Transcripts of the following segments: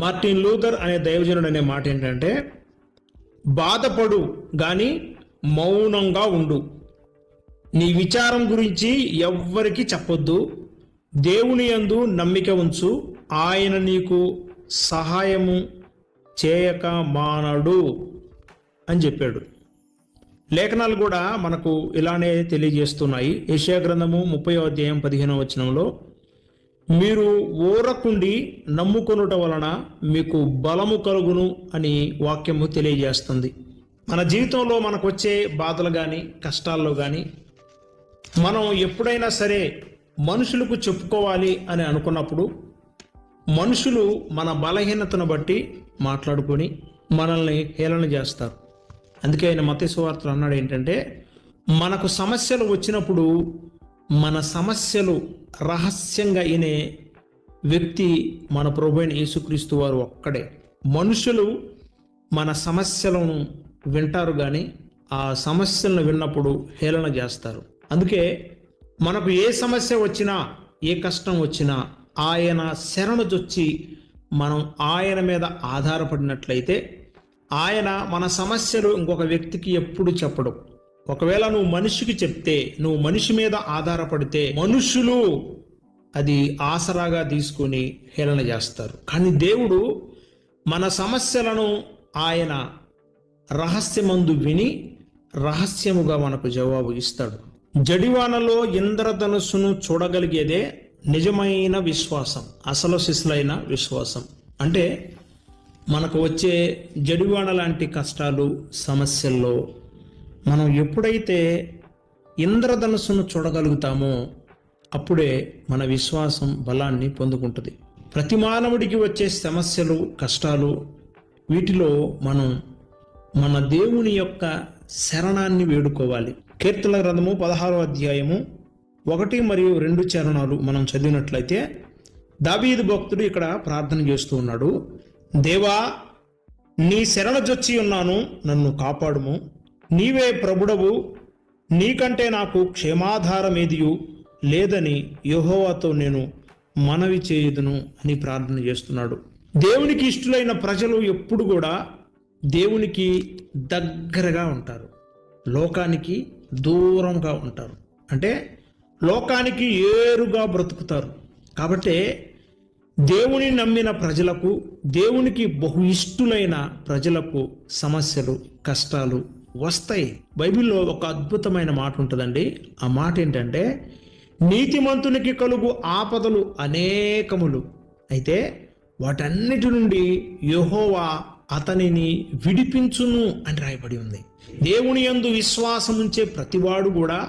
Martin Luther అనే దైవజనుడు అనే మాట ఏంటంటే బాధపడు కానీ మౌనంగా ఉండు. నీ విచారం గురించి ఎవ్వరికి చెప్పొద్దు. దేవుని యందు నమ్మిక ఉంచు. ఆయన నీకు సహాయము చేయక మానడు. అని చెప్పాడు. లేఖనాలు కూడా మనకు ఇలానే తెలియజేస్తున్నాయి. ఏషియా గ్రంథము ముప్పై అధ్యాయం పదిహేనవ వచనంలో మీరు ఊరకుండి నమ్ముకొనుట వలన మీకు బలము కలుగును అని వాక్యము తెలియజేస్తుంది. మన జీవితంలో మనకు వచ్చే బాధలు కానీ కష్టాల్లో కానీ మనం ఎప్పుడైనా సరే మనుషులకు చెప్పుకోవాలి అని అనుకున్నప్పుడు మనుషులు మన బలహీనతను బట్టి మాట్లాడుకొని మనల్ని హేళన చేస్తారు. అందుకే ఆయన మత సువార్తలు అన్నాడు ఏంటంటే మనకు సమస్యలు వచ్చినప్పుడు మన సమస్యలు రహస్యంగా ఇనే వ్యక్తి మన ప్రభు అయిన యేసుక్రీస్తు వారు ఒక్కడే. మనుషులు మన సమస్యలను వింటారు కానీ ఆ సమస్యలను విన్నప్పుడు హేళన చేస్తారు. అందుకే మనకు ఏ సమస్య వచ్చినా ఏ కష్టం వచ్చినా ఆయన శరణుజొచ్చి మనం ఆయన మీద ఆధారపడినట్లయితే ఆయన మన సమస్యలు ఇంకొక వ్యక్తికి ఎప్పుడు చెప్పడు. ఒకవేళ నువ్వు మనిషికి చెప్తే నువ్వు మనిషి మీద ఆధారపడితే మనుషులు అది ఆసరాగా తీసుకొని హేళన చేస్తారు. కానీ దేవుడు మన సమస్యలను ఆయన రహస్యమందు విని రహస్యముగా మనకు జవాబు ఇస్తాడు. జడివానలో ఇంద్రధనుసును చూడగలిగేదే నిజమైన విశ్వాసం అసలు శిశులైన విశ్వాసం. అంటే మనకు వచ్చే జడివాన లాంటి కష్టాలు సమస్యల్లో మనం ఎప్పుడైతే ఇంద్రధనస్సును చూడగలుగుతామో అప్పుడే మన విశ్వాసం బలాన్ని పొందుకుంటుంది. ప్రతి మానవుడికి వచ్చే సమస్యలు కష్టాలు వీటిలో మనం మన దేవుని యొక్క శరణాన్ని వేడుకోవాలి. కీర్తన గ్రంథము పదహారో అధ్యాయము ఒకటి మరియు రెండు చరణాలు మనం చదివినట్లయితే దావీదు భక్తుడు ఇక్కడ ప్రార్థన చేస్తూ ఉన్నాడు. దేవా నీ శరణజొచ్చి ఉన్నాను నన్ను కాపాడుము. నీవే ప్రభుడవు నీకంటే నాకు క్షేమాధారమేదియు లేదని యహోవాతో నేను మనవి చేయుదును అని ప్రార్థన చేస్తున్నాడు. దేవునికి ఇష్టలైన ప్రజలు ఎప్పుడు కూడా దేవునికి దగ్గరగా ఉంటారు. లోకానికి దూరంగా ఉంటారు. అంటే లోకానికి ఏరుగా బ్రతుకుతారు. కాబట్టి దేవుని నమ్మిన ప్రజలకు దేవునికి బహు ఇష్టులైన ప్రజలకు సమస్యలు కష్టాలు వస్తాయి. బైబిల్లో ఒక అద్భుతమైన మాట ఉంటుందండి. ఆ మాట ఏంటంటే నీతిమంతునికి కలుగు ఆపదలు అనేకములు. అయితే వాటన్నిటి నుండి యెహోవా అతనిని విడిపించును అని రాయబడి ఉంది. దేవుని యందు విశ్వాసం ఉంచే ప్రతివాడు కూడా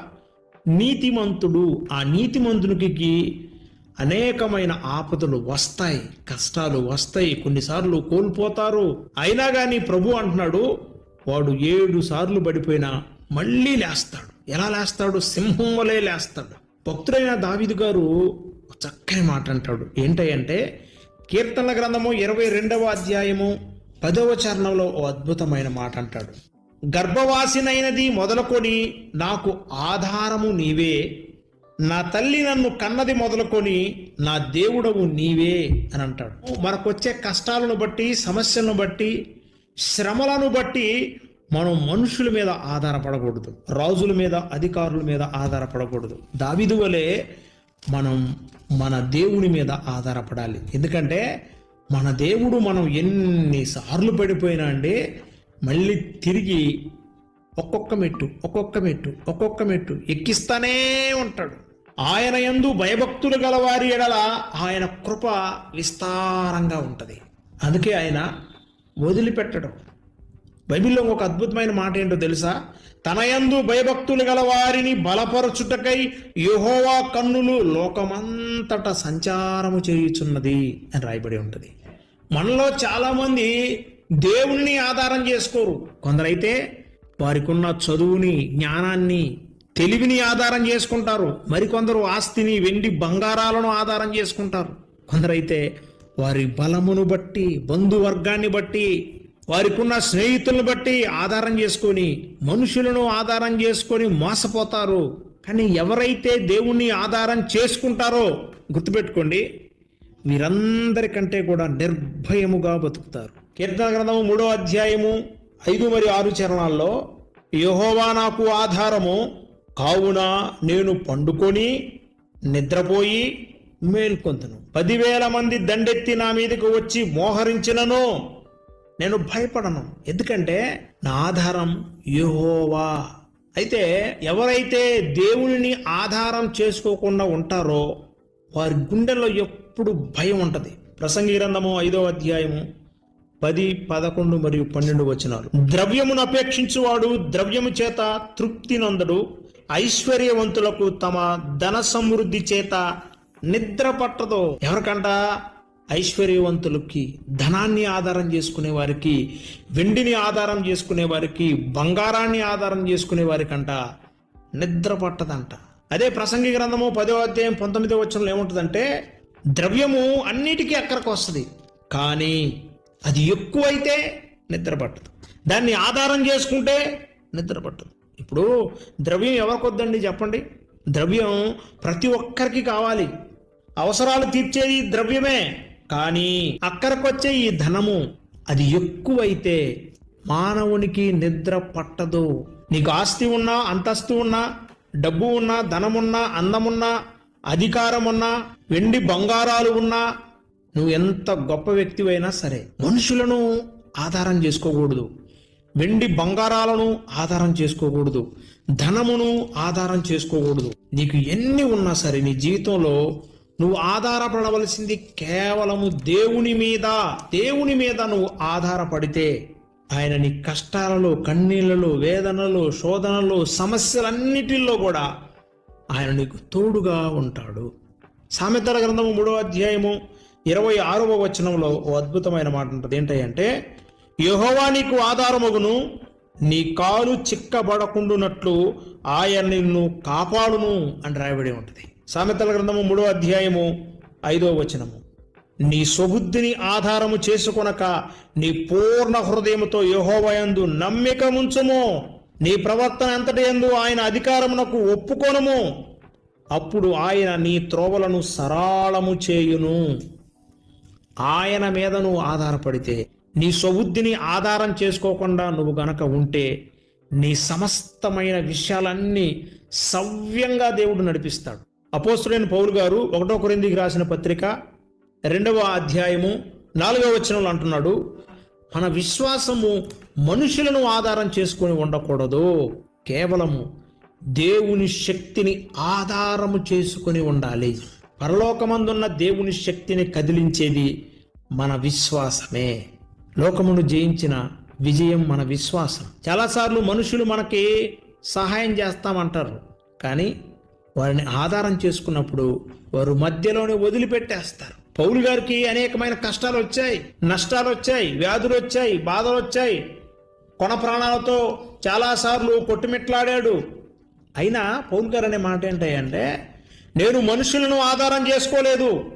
నీతిమంతుడు. ఆ నీతిమంతునికి అనేకమైన ఆపదలు వస్తాయి కష్టాలు వస్తాయి కొన్నిసార్లు కోల్పోతారు. అయినా కానీ ప్రభు అంటున్నాడు వాడు ఏడు సార్లు పడిపోయినా మళ్ళీ లేస్తాడు. ఎలా లేస్తాడు? సింహం వలె లేస్తాడు. భక్తుడైన దావిదు గారు చక్కని మాట అంటాడు. ఏంటంటే కీర్తనల గ్రంథము ఇరవై రెండవ అధ్యాయము పదవ చరణంలో ఓ అద్భుతమైన మాట అంటాడు. గర్భవాసినైనది మొదలుకొని నాకు ఆధారము నీవే నా తల్లి నన్ను కన్నది మొదలుకొని నా దేవుడవు నీవే అని అంటాడు. మనకొచ్చే కష్టాలను బట్టి సమస్యలను బట్టి శ్రమలను బట్టి మనం మనుషుల మీద ఆధారపడకూడదు రాజుల మీద అధికారుల మీద ఆధారపడకూడదు. దావిదు వలె మనం మన దేవుని మీద ఆధారపడాలి. ఎందుకంటే మన దేవుడు మనం ఎన్నిసార్లు పడిపోయినా అండి మళ్ళీ తిరిగి ఒక్కొక్క మెట్టు ఒక్కొక్క మెట్టు ఒక్కొక్క మెట్టు ఎక్కిస్తానే ఉంటాడు. ఆయన ఎందు భయభక్తులు గలవారి ఎడల ఆయన కృప విస్తారంగా ఉంటుంది. అందుకే ఆయన వదిలిపెట్టడం. బైబిల్లో ఒక అద్భుతమైన మాట ఏంటో తెలుసా? తన యందు భయభక్తులు గల వారిని బలపరచుటకై యెహోవా కన్నులు లోకమంతట సంచారము చేయుచున్నది అని రాయబడి ఉంటుంది. మనలో చాలామంది దేవుణ్ణి ఆధారం చేసుకోరు. కొందరైతే వారికున్న చదువుని జ్ఞానాన్ని తెలివిని ఆధారం చేసుకుంటారు. మరికొందరు ఆస్తిని వెండి బంగారాలను ఆధారం చేసుకుంటారు. కొందరైతే వారి బలమును బట్టి బంధువర్గాన్ని బట్టి వారికున్న స్నేహితులను బట్టి ఆధారం చేసుకొని మనుషులను ఆధారం చేసుకొని మోసపోతారు. కానీ ఎవరైతే దేవుణ్ణి ఆధారం చేసుకుంటారో గుర్తుపెట్టుకోండి వీరందరికంటే కూడా నిర్భయముగా బతుకుతారు. కీర్తన గ్రంథము మూడో అధ్యాయము ఐదు మరియు ఆరు చరణాల్లో యహోవా నాకు ఆధారము కావున నేను పండుకొని నిద్రపోయి మేల్కొందును. పదివేల మంది దండెత్తి నా మీదకు వచ్చి మోహరించినను. నేను భయపడను. ఎందుకంటే నా ఆధారం యహోవా. అయితే ఎవరైతే దేవుణ్ణి ఆధారం చేసుకోకుండా ఉంటారో వారి గుండెల్లో ఎప్పుడు భయం ఉంటుంది. ప్రసంగి గ్రంథము ఐదో అధ్యాయము పది పదకొండు మరియు పన్నెండు వచనాలు. ద్రవ్యమును అపేక్షించువాడు ద్రవ్యము చేత తృప్తి నందడు. ఐశ్వర్యవంతులకు తమ ధన సమృద్ధి చేత నిద్ర పట్టదు. ఎవరికంట? ఐశ్వర్యవంతులకి ధనాన్ని ఆధారం చేసుకునే వారికి వెండిని ఆధారం చేసుకునే వారికి బంగారాన్ని ఆధారం చేసుకునే వారికంట నిద్ర పట్టదంట. అదే ప్రసంగి గ్రంథము పదో అధ్యాయం పంతొమ్మిదో వచ్చంలో ఏముంటుందంటే ద్రవ్యము అన్నిటికీ అక్కడికి వస్తుంది కానీ అది ఎక్కువైతే నిద్ర పట్టదు. దాన్ని ఆధారం చేసుకుంటే నిద్ర పట్టదు. ఇప్పుడు ద్రవ్యం ఎవరికొద్దండి చెప్పండి? ద్రవ్యం ప్రతి ఒక్కరికి కావాలి. అవసరాలు తీర్చేది ద్రవ్యమే. కానీ అక్కడికొచ్చే ఈ ధనము అది ఎక్కువైతే మానవునికి నిద్ర పట్టదు. నీకు ఆస్తి ఉన్నా అంతస్తు ఉన్నా డబ్బు ఉన్నా ధనమున్నా అందమున్నా అధికారం ఉన్నా వెండి బంగారాలు ఉన్నా నువ్వు ఎంత గొప్ప వ్యక్తివైనా సరే మనుషులను ఆధారం చేసుకోకూడదు. వెండి బంగారాలను ఆధారం చేసుకోకూడదు. ధనమును ఆధారం చేసుకోకూడదు. నీకు ఎన్ని ఉన్నా సరే నీ జీవితంలో నువ్వు ఆధారపడవలసింది కేవలము దేవుని మీద దేవుని మీద నువ్వు ఆధారపడితే ఆయన నీ కష్టాలలో కన్నీళ్ళలో వేదనలో శోధనలో సమస్యలన్నిటిల్లో కూడా ఆయన నీకు తోడుగా ఉంటాడు. సామెతల గ్రంథము మూడో అధ్యాయము ఇరవై ఆరవ వచనంలో ఓ అద్భుతమైన మాట ఉంటుంది. ఏంటంటే యహోవా నీకు ఆధారమగును నీ కాలు చిక్కబడకుండునట్లు ఆయన నిన్ను కాపాడును అని రాయబడి ఉంటుంది. సామెతల గ్రంథము మూడో అధ్యాయము ఐదో వచనము. నీ స్వబుద్ధిని ఆధారము చేసుకొనక నీ పూర్ణ హృదయముతో యహోవయందు నమ్మిక ముంచుము నీ ప్రవర్తన అంతటి ఎందు ఆయన అధికారమునకు ఒప్పుకోనము. అప్పుడు ఆయన నీ త్రోవలను సరాళము చేయును. ఆయన మీద నువ్వు ఆధారపడితే నీ సొబుద్ధిని ఆధారం చేసుకోకుండా నువ్వు గనక ఉంటే నీ సమస్తమైన విషయాలన్నీ సవ్యంగా దేవుడు నడిపిస్తాడు. అపోస్తుడైన పౌలు గారు ఒకటో కొరిందికి రాసిన పత్రిక రెండవ అధ్యాయము నాలుగవ వచనంలో అంటున్నాడు మన విశ్వాసము మనుషులను ఆధారం చేసుకొని ఉండకూడదు. కేవలము దేవుని శక్తిని ఆధారము చేసుకొని ఉండాలి. పరలోకమందున్న దేవుని శక్తిని కదిలించేది మన విశ్వాసమే. లోకమును జయించిన విజయం మన విశ్వాసం. చాలాసార్లు మనుషులు మనకి సహాయం చేస్తామంటారు కానీ వారిని ఆధారం చేసుకున్నప్పుడు వారు మధ్యలోనే వదిలిపెట్టేస్తారు. పౌలు గారికి అనేకమైన కష్టాలు వచ్చాయి. నష్టాలు వచ్చాయి. వ్యాధులు వచ్చాయి. బాధలు వచ్చాయి. కొన ప్రాణాలతో చాలాసార్లు కొట్టుమిట్లాడాడు. అయినా పౌలు గారు అనే మాట ఏంటంటే నేను మనుషులను ఆధారం చేసుకోలేదు.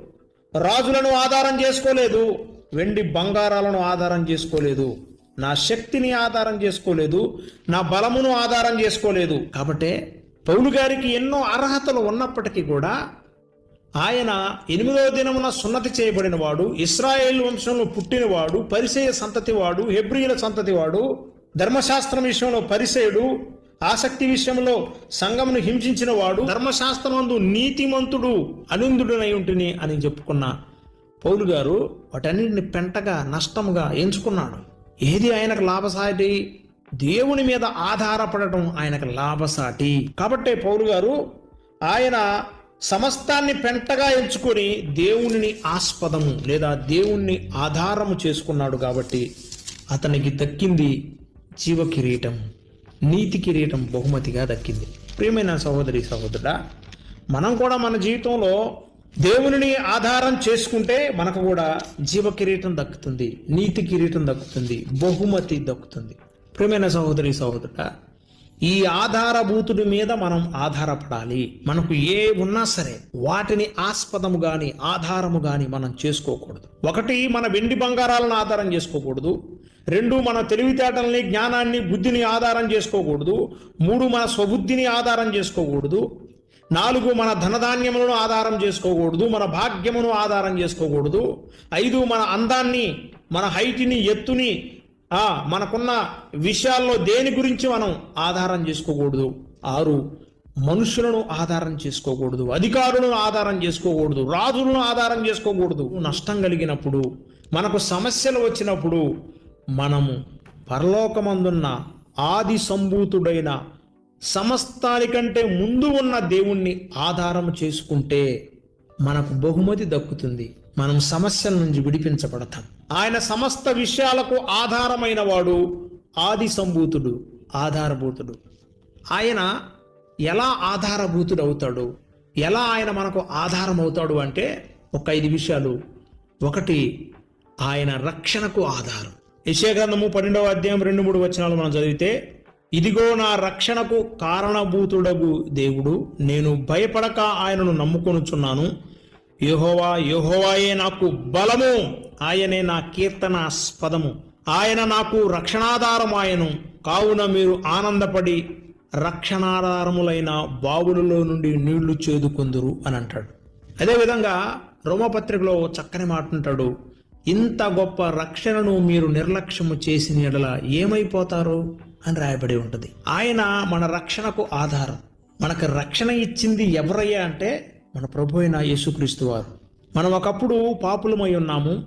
రాజులను ఆధారం చేసుకోలేదు. వెండి బంగారాలను ఆధారం చేసుకోలేదు. నా శక్తిని ఆధారం చేసుకోలేదు. నా బలమును ఆధారం చేసుకోలేదు. కాబట్టి పౌలు గారికి ఎన్నో అర్హతలు ఉన్నప్పటికీ కూడా ఆయన ఎనిమిదవ దినమున సున్నతి చేయబడిన వాడు ఇస్రాయేల్ వంశంలో పుట్టినవాడు పరిసయ సంతతివాడు హెబ్రియుల సంతతివాడు ధర్మశాస్త్రం విషయంలో పరిసయుడు ఆసక్తి విషయంలో సంఘమును హింసించిన వాడు ధర్మశాస్త్రమందు నీతిమంతుడు అనిందుడునై ఉంటుని అని చెప్పుకున్న పౌలు గారు వాటన్నిటిని పెంటగా నష్టముగా ఎంచుకున్నాడు. ఏది ఆయనకు లాభసాటి దేవుని మీద ఆధారపడటం ఆయనకు లాభసాటి. కాబట్టే పౌరు గారు ఆయన సమస్తాన్ని పెంటగా ఎంచుకొని దేవునిని ఆస్పదము లేదా దేవుణ్ణి ఆధారము చేసుకున్నాడు కాబట్టి అతనికి దక్కింది జీవ కిరీటం నీతి కిరీటం బహుమతిగా దక్కింది. ప్రియమైన సహోదరి సహోదరుడా మనం కూడా మన జీవితంలో దేవునిని ఆధారం చేసుకుంటే మనకు కూడా జీవ కిరీటం దక్కుతుంది నీతి కిరీటం దక్కుతుంది బహుమతి దక్కుతుంది. ప్రియమైన సహోదరి సహోదరుడ ఈ ఆధారభూతుడి మీద మనం ఆధారపడాలి. మనకు ఏ ఉన్నా సరే వాటిని ఆస్పదము గాని ఆధారము గాని మనం చేసుకోకూడదు. ఒకటి మన వెండి బంగారాలను ఆధారం చేసుకోకూడదు. రెండు మన తెలివితేటల్ని జ్ఞానాన్ని బుద్ధిని ఆధారం చేసుకోకూడదు. మూడు మన స్వబుద్ధిని ఆధారం చేసుకోకూడదు. నాలుగు మన ధనధాన్యములను ఆధారం చేసుకోకూడదు. మన భాగ్యమును ఆధారం చేసుకోకూడదు. ఐదు మన అందాన్ని మన హైట్ని ఎత్తుని మనకున్న విషయాల్లో దేని గురించి మనం ఆధారం చేసుకోకూడదు? ఆరు మనుషులను ఆధారం చేసుకోకూడదు అధికారులను ఆధారం చేసుకోకూడదు రాజులను ఆధారం చేసుకోకూడదు. నష్టం కలిగినప్పుడు మనకు సమస్యలు వచ్చినప్పుడు మనము పరలోకమందున్న ఆది సంభూతుడైన సమస్తానికంటే ముందు ఉన్న దేవుణ్ణి ఆధారం చేసుకుంటే మనకు బహుమతి దక్కుతుంది. మనం సమస్యల నుంచి విడిపించబడతాం. ఆయన సమస్త విషయాలకు ఆధారమైన వాడు ఆది సంభూతుడు ఆధారభూతుడు. ఆయన ఎలా ఆధారభూతుడు అవుతాడు ఎలా ఆయన మనకు ఆధారం అవుతాడు అంటే ఒక ఐదు విషయాలు. ఒకటి ఆయన రక్షణకు ఆధారం. యశగ్రంథము పన్నెండవ అధ్యాయం రెండు మూడు వచనాలు మనం చదివితే ఇదిగో నా రక్షణకు కారణభూతుడగు దేవుడు నేను భయపడక ఆయనను నమ్ముకొనుచున్నాను. యహోవా యహోవాయే నాకు బలము. ఆయనే నా కీర్తనాస్పదము ఆయన నాకు రక్షణాధారమాయను కావున మీరు ఆనందపడి రక్షణాధారములైన బావులలో నుండి నీళ్ళు చేదుకొందురు అని అంటాడు. అదేవిధంగా రోమపత్రికలో చక్కని మాట అంటాడు ఇంత గొప్ప రక్షణను మీరు నిర్లక్ష్యము చేసిన ఎడల ఏమైపోతారు? అని రాయబడి ఉంటుంది. ఆయన మన రక్షణకు ఆధారం. మనకు రక్షణ ఇచ్చింది ఎవరయ్యా అంటే మన ప్రభు అయిన యేసుక్రీస్తు వారు. మనం ఒకప్పుడు పాపులమై ఉన్నాము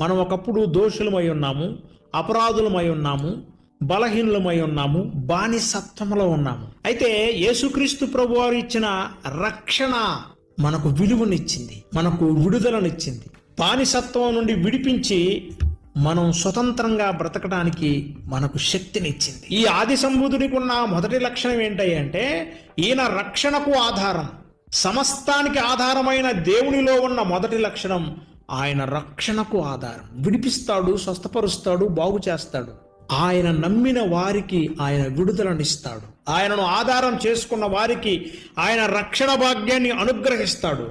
మనం ఒకప్పుడు దోషులమై ఉన్నాము అపరాధులమై ఉన్నాము బలహీనులమై ఉన్నాము బానిసత్వంలో ఉన్నాము. అయితే యేసుక్రీస్తు ప్రభు వారు ఇచ్చిన రక్షణ మనకు విలువనిచ్చింది మనకు విడుదలనిచ్చింది. బానిసత్వం నుండి విడిపించి మనం స్వతంత్రంగా బ్రతకడానికి మనకు శక్తినిచ్చింది. ఈ ఆది సంబుధుడికి ఉన్న మొదటి లక్షణం ఏంటంటే ఈయన రక్షణకు ఆధారం. సమస్తానికి ఆధారమైన దేవునిలో ఉన్న మొదటి లక్షణం ఆయన రక్షణకు ఆధారం. విడిపిస్తాడు స్వస్థపరుస్తాడు బాగు చేస్తాడు. ఆయన నమ్మిన వారికి ఆయన విడుదలనిస్తాడు. ఆయనను ఆధారం చేసుకున్న వారికి ఆయన రక్షణ భాగ్యాన్ని అనుగ్రహిస్తాడు.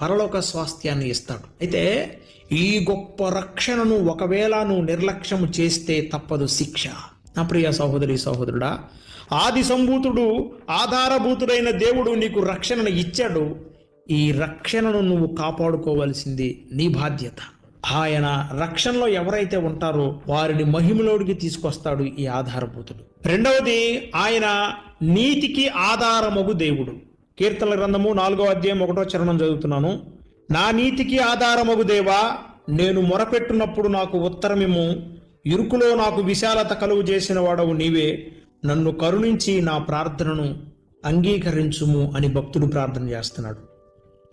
పరలోక స్వాస్థ్యాన్ని ఇస్తాడు. అయితే ఈ గొప్ప రక్షణను ఒకవేళ నువ్వు నిర్లక్ష్యం చేస్తే తప్పదు శిక్ష. నా ప్రియ సహోదరి సహోదరుడా ఆది సంభూతుడు ఆధారభూతుడైన దేవుడు నీకు రక్షణను ఇచ్చాడు. ఈ రక్షణను నువ్వు కాపాడుకోవాల్సింది నీ బాధ్యత. ఆయన రక్షణలో ఎవరైతే ఉంటారో వారిని మహిమలోడికి తీసుకొస్తాడు ఈ ఆధారభూతుడు. రెండవది ఆయన నీతికి ఆధారమగు దేవుడు. కీర్తన గ్రంథము నాలుగో అధ్యాయం ఒకటో చరణం చదువుతున్నాను. నా నీతికి ఆధారమగు దేవా నేను మొరపెట్టునప్పుడు నాకు ఉత్తరమిము ఇరుకులో నాకు విశాలత కలుగు చేసిన వాడవు నీవే. నన్ను కరుణించి నా ప్రార్థనను అంగీకరించుము అని భక్తుడు ప్రార్థన చేస్తున్నాడు.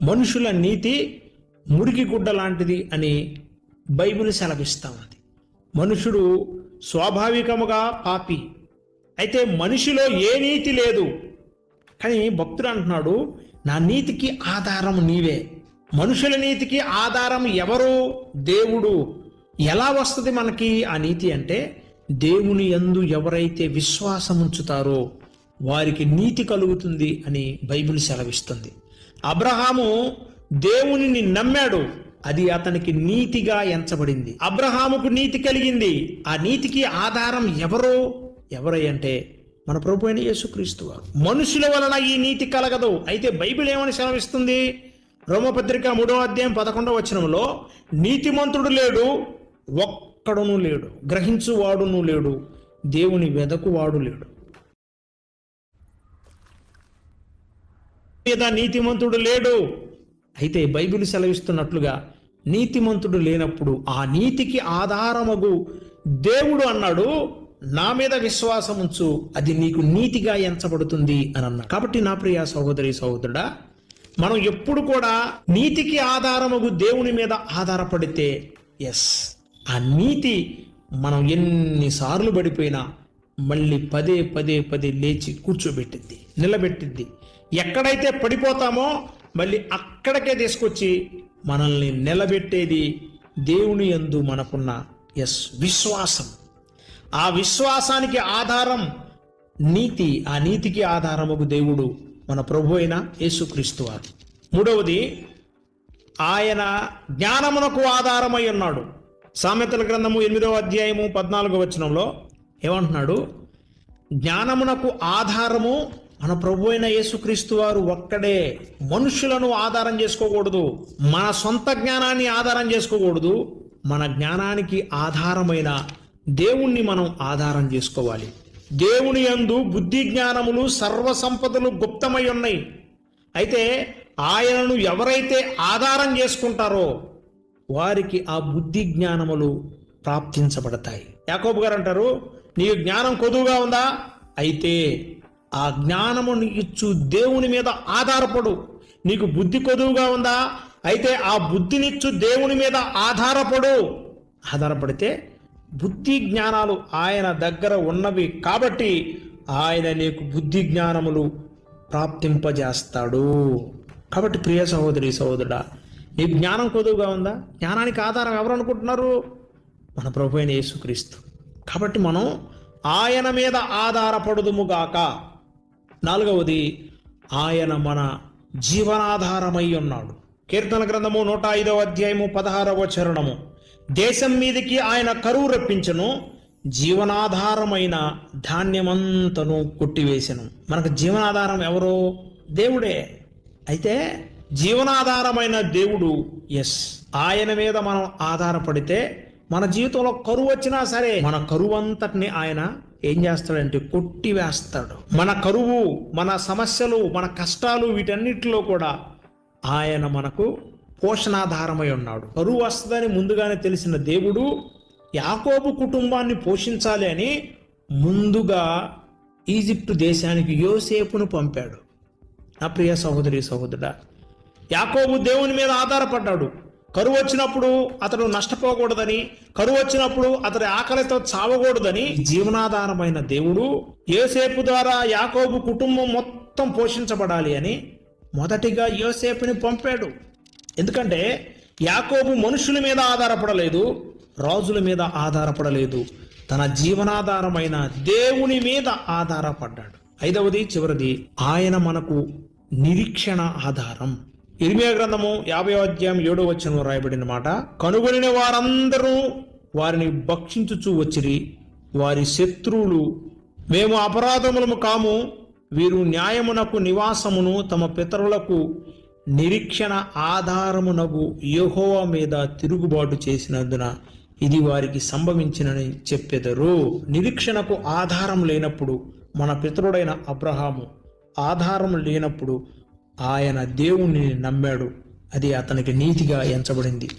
మనుషుల నీతి మురికి గుడ్డ లాంటిది అని బైబిల్ సెలవిస్తా ఉంది మనుషుడు స్వాభావికముగా పాపి. అయితే మనిషిలో ఏ నీతి లేదు. కానీ భక్తుడు అంటున్నాడు నా నీతికి ఆధారం నీవే. మనుషుల నీతికి ఆధారం ఎవరు? దేవుడు. ఎలా వస్తుంది మనకి ఆ నీతి అంటే దేవుని యందు ఎవరైతే విశ్వాసం ఉంచుతారో వారికి నీతి కలుగుతుంది అని బైబిల్ సెలవిస్తుంది. అబ్రహాము దేవునిని నమ్మాడు. అది అతనికి నీతిగా ఎంచబడింది. అబ్రహాముకు నీతి కలిగింది. ఆ నీతికి ఆధారం ఎవరు ఎవరై అంటే మన ప్రభు అయిన యేసుక్రీస్తు వారు. మనుషుల వలన ఈ నీతి కలగదు. అయితే బైబిల్ ఏమని సెలవిస్తుంది? రోమపత్రిక మూడో అధ్యాయం పదకొండవ వచనంలో నీతిమంతుడు లేడు ఒక్కడను లేడు గ్రహించువాడును లేడు దేవుని వెదకువాడు లేడు. మీద నీతిమంతుడు లేడు. అయితే బైబిల్ సెలవిస్తున్నట్లుగా నీతిమంతుడు లేనప్పుడు ఆ నీతికి ఆధారమగు దేవుడు అన్నాడు నా మీద విశ్వాసం ఉంచు అది నీకు నీతిగా ఎంచబడుతుంది అని అన్నా కాబట్టి నా ప్రియ సహోదరి సహోదరుడా మనం ఎప్పుడు కూడా నీతికి ఆధారమగు దేవుని మీద ఆధారపడితే ఎస్ ఆ నీతి మనం ఎన్నిసార్లు పడిపోయినా మళ్ళీ పదే పదే పదే లేచి కూర్చోబెట్టింది నిలబెట్టింది ఎక్కడైతే పడిపోతామో మళ్ళీ అక్కడికే తీసుకొచ్చి మనల్ని నిలబెట్టేది దేవుని యందు మనకున్న ఎస్ విశ్వాసం. ఆ విశ్వాసానికి ఆధారం నీతి ఆ నీతికి ఆధారముకు దేవుడు మన ప్రభు అయిన యేసుక్రీస్తు వారు. మూడవది ఆయన జ్ఞానమునకు ఆధారమై ఉన్నాడు. సామెతల గ్రంథము ఎనిమిదవ అధ్యాయము పద్నాలుగో వచనంలో ఏమంటున్నాడు? జ్ఞానమునకు ఆధారము మన ప్రభు అయిన యేసుక్రీస్తు వారు ఒక్కడే. మనుషులను ఆధారం చేసుకోకూడదు. మన సొంత జ్ఞానాన్ని ఆధారం చేసుకోకూడదు. మన జ్ఞానానికి ఆధారమైన దేవుణ్ణి మనం ఆధారం చేసుకోవాలి. దేవుని యందు బుద్ధి జ్ఞానములు సర్వ సంపదలు గుప్తమై ఉన్నాయి. అయితే ఆయనను ఎవరైతే ఆధారం చేసుకుంటారో వారికి ఆ బుద్ధి జ్ఞానములు ప్రాప్తించబడతాయి. యాకోబు గారు అంటారు నీకు జ్ఞానం కొదువుగా ఉందా? అయితే ఆ జ్ఞానముని ఇచ్చు దేవుని మీద ఆధారపడు. నీకు బుద్ధి కొదువుగా ఉందా? అయితే ఆ బుద్ధినిచ్చు దేవుని మీద ఆధారపడు. ఆధారపడితే బుద్ధి జ్ఞానాలు ఆయన దగ్గర ఉన్నవి కాబట్టి ఆయన నీకు బుద్ధి జ్ఞానములు ప్రాప్తింపజేస్తాడు. కాబట్టి ప్రియ సహోదరి సహోదరుడా నీ జ్ఞానం కొదువుగా ఉందా? జ్ఞానానికి ఆధారం ఎవరు అనుకుంటున్నారు మన ప్రభు అయిన యేసుక్రీస్తు. కాబట్టి మనం ఆయన మీద ఆధారపడుదుముగాక. నాలుగవది ఆయన మన జీవనాధారమై ఉన్నాడు. కీర్తన గ్రంథము నూట ఐదవ అధ్యాయము పదహారవ చరణము. దేశం మీదకి ఆయన కరువు రప్పించను జీవనాధారమైన ధాన్యమంతను కొట్టివేశను మనకు జీవనాధారం ఎవరో? దేవుడే. అయితే జీవనాధారమైన దేవుడు ఎస్ ఆయన మీద మనం ఆధారపడితే మన జీవితంలో కరువు వచ్చినా సరే మన కరువు అంతటిని ఆయన ఏం చేస్తాడంటే కొట్టి వేస్తాడు మన కరువు మన సమస్యలు మన కష్టాలు వీటన్నిటిలో కూడా ఆయన మనకు పోషణాధారమై ఉన్నాడు. కరువు వస్తుందని ముందుగానే తెలిసిన దేవుడు యాకోబు కుటుంబాన్ని పోషించాలి అని ముందుగా ఈజిప్టు దేశానికి యోసేపును పంపాడు. నా ప్రియ సహోదరి సహోదరుడా యాకోబు దేవుని మీద ఆధారపడ్డాడు. కరువు వచ్చినప్పుడు అతడు నష్టపోకూడదని కరువు వచ్చినప్పుడు అతడి ఆకలితో చావకూడదని జీవనాధారమైన దేవుడు యోసేపు ద్వారా యాకోబు కుటుంబం మొత్తం పోషించబడాలి అని మొదటిగా యోసేపుని పంపాడు. ఎందుకంటే యాకోబు మనుషుల మీద ఆధారపడలేదు రాజుల మీద ఆధారపడలేదు తన జీవనాధారమైన దేవుని మీద ఆధారపడ్డాడు. ఐదవది చివరిది ఆయన మనకు నిరీక్షణ ఆధారం. ఇరిమియా గ్రంథము యాభై అధ్యాయం ఏడో వచ్చిన రాయబడిన మాట కనుగొనిన వారందరూ వారిని భక్షించుచూ వచ్చిరి వారి శత్రువులు మేము అపరాధములము కాము వీరు న్యాయమునకు నివాసమును తమ పితరులకు నిరీక్షణ ఆధారమునకు యహోవ మీద తిరుగుబాటు చేసినందున ఇది వారికి సంభవించినని చెప్పెదరు. నిరీక్షణకు ఆధారం లేనప్పుడు మన పితరుడైన అబ్రహాము ఆధారం లేనప్పుడు ఆయన దేవుణ్ణి నమ్మాడు. అది అతనికి నీతిగా ఎంచబడింది.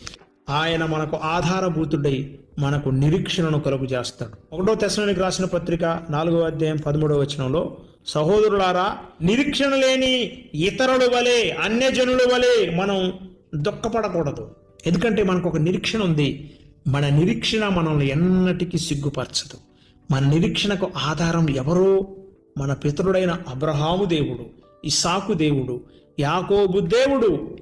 ఆయన మనకు ఆధారభూతుడై మనకు నిరీక్షణను కలుగు చేస్తాడు ఒకటో తెశలోనికి రాసిన పత్రిక నాలుగో అధ్యాయం పదమూడవ వచనంలో సహోదరులారా నిరీక్షణ లేని ఇతరుల వలె అన్యజనుల వలె మనం దుఃఖపడకూడదు. ఎందుకంటే మనకు ఒక నిరీక్షణ ఉంది. మన నిరీక్షణ మనల్ని ఎన్నటికీ సిగ్గుపరచదు. మన నిరీక్షణకు ఆధారం ఎవరో? మన పితరుడైన అబ్రహాము దేవుడు. ఇసాకు దేవుడు యాకోబు దేవుడు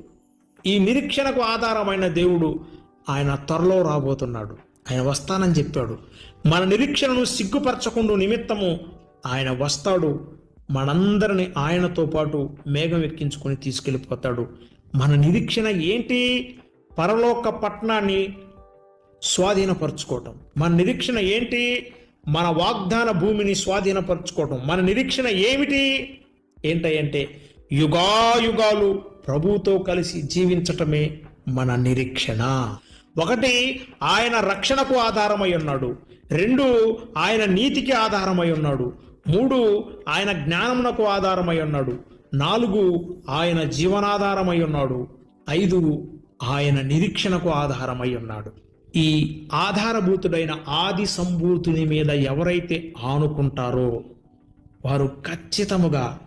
ఈ నిరీక్షణకు ఆధారమైన దేవుడు ఆయన త్వరలో రాబోతున్నాడు. ఆయన వస్తానని చెప్పాడు. మన నిరీక్షణను సిగ్గుపరచకుండా నిమిత్తము ఆయన వస్తాడు. మనందరిని ఆయనతో పాటు మేఘం ఎక్కించుకొని తీసుకెళ్ళిపోతాడు. మన నిరీక్షణ ఏంటి? పరలోక పట్టణాన్ని స్వాధీనపరచుకోవటం. మన నిరీక్షణ ఏంటి? మన వాగ్దాన భూమిని స్వాధీనపరచుకోవటం. మన నిరీక్షణ ఏమిటి? ఏంటంటే యుగాయుగాలు ప్రభుతో కలిసి జీవించటమే మన నిరీక్షణ. ఒకటి ఆయన రక్షణకు ఆధారమై ఉన్నాడు. రెండు ఆయన నీతికి ఆధారమై ఉన్నాడు. మూడు ఆయన జ్ఞానమునకు ఆధారమై ఉన్నాడు. నాలుగు ఆయన జీవనాధారమై ఉన్నాడు. ఐదు ఆయన నిరీక్షణకు ఆధారమై ఉన్నాడు. ఈ ఆధారభూతుడైన ఆది సంభూతుని మీద ఎవరైతే ఆనుకుంటారో వారు ఖచ్చితముగా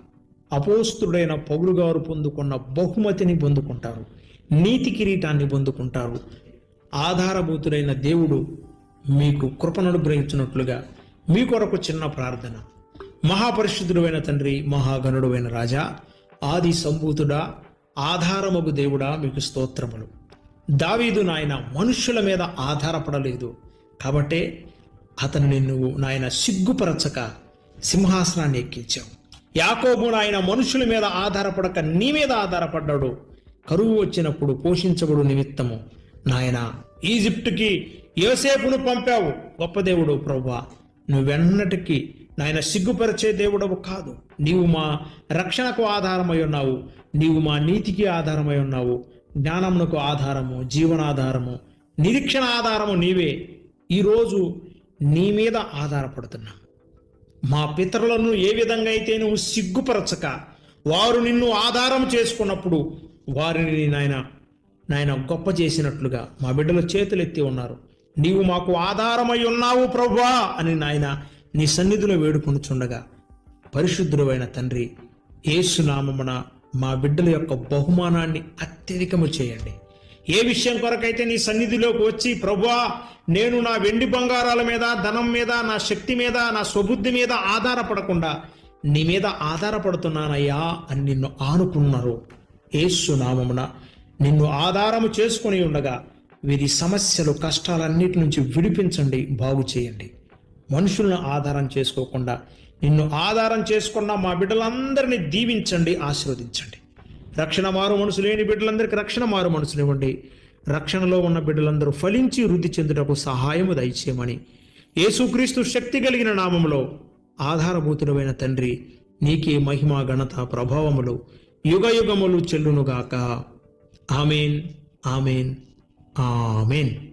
అపోస్తుడైన పౌలు గారు పొందుకున్న బహుమతిని పొందుకుంటారు నీతి కిరీటాన్ని పొందుకుంటారు. ఆధారభూతుడైన దేవుడు మీకు కృపను గ్రహించినట్లుగా మీ కొరకు చిన్న ప్రార్థన. మహాపరిశుద్ధుడైన తండ్రి మహాగణుడైన రాజా ఆది సంభూతుడా ఆధారమగు దేవుడా మీకు స్తోత్రములు. దావీదు నాయన మనుష్యుల మీద ఆధారపడలేదు కాబట్టే అతనిని నువ్వు నాయన సిగ్గుపరచక సింహాసనాన్ని ఎక్కించావు. యాకోబు నాయన మనుషుల మీద ఆధారపడక నీ మీద ఆధారపడ్డాడు. కరువు వచ్చినప్పుడు పోషించబడు నిమిత్తము. నాయన ఈజిప్టుకి యోసేపును పంపావు. గొప్ప దేవుడు ప్రభా నువ్వెన్నటికీ నాయన సిగ్గుపరిచే దేవుడవు కాదు. నీవు మా రక్షణకు ఆధారమై ఉన్నావు. నీవు మా నీతికి ఆధారమై ఉన్నావు. జ్ఞానమునకు ఆధారము జీవనాధారము నిరీక్షణ ఆధారము నీవే. ఈరోజు నీ మీద ఆధారపడుతున్నా. మా పితరులను ఏ విధంగా అయితే నువ్వు సిగ్గుపరచక వారు నిన్ను ఆధారం చేసుకున్నప్పుడు వారిని నాయన నాయన గొప్ప చేసినట్లుగా మా బిడ్డలు చేతులెత్తి ఉన్నారు. నీవు మాకు ఆధారమై ఉన్నావు ప్రభువా అని నాయన నీ సన్నిధిలో వేడుకొనుచుండగా పరిశుద్ధుడైన తండ్రి ఏసునామమున మా బిడ్డల యొక్క బహుమానాన్ని అత్యధికము చేయండి. ఏ విషయం కొరకైతే నీ సన్నిధిలోకి వచ్చి ప్రభువా నేను నా వెండి బంగారాల మీద ధనం మీద నా శక్తి మీద నా స్వబుద్ధి మీద ఆధారపడకుండా నీ మీద ఆధారపడుతున్నానయ్యా అని నిన్ను ఆనుకున్నారు. ఏసు నామమున నిన్ను ఆధారము చేసుకుని ఉండగా వీరి సమస్యలు కష్టాలన్నిటి నుంచి విడిపించండి బాగు చేయండి. మనుషులను ఆధారం చేసుకోకుండా నిన్ను ఆధారం చేసుకున్న మా బిడ్డలందరినీ దీవించండి ఆశీర్వదించండి. రక్షణ మారు మనసు లేని బిడ్డలందరికీ రక్షణ మారు మనసులు రక్షణలో ఉన్న బిడ్డలందరూ ఫలించి వృద్ధి చెందుటకు సహాయము దయచేయమని. యేసుక్రీస్తు శక్తి కలిగిన నామములో ఆధారభూతుడమైన తండ్రి నీకే మహిమ ఘనత ప్రభావములు యుగ యుగములు చెల్లునుగాక. Amen amen amen.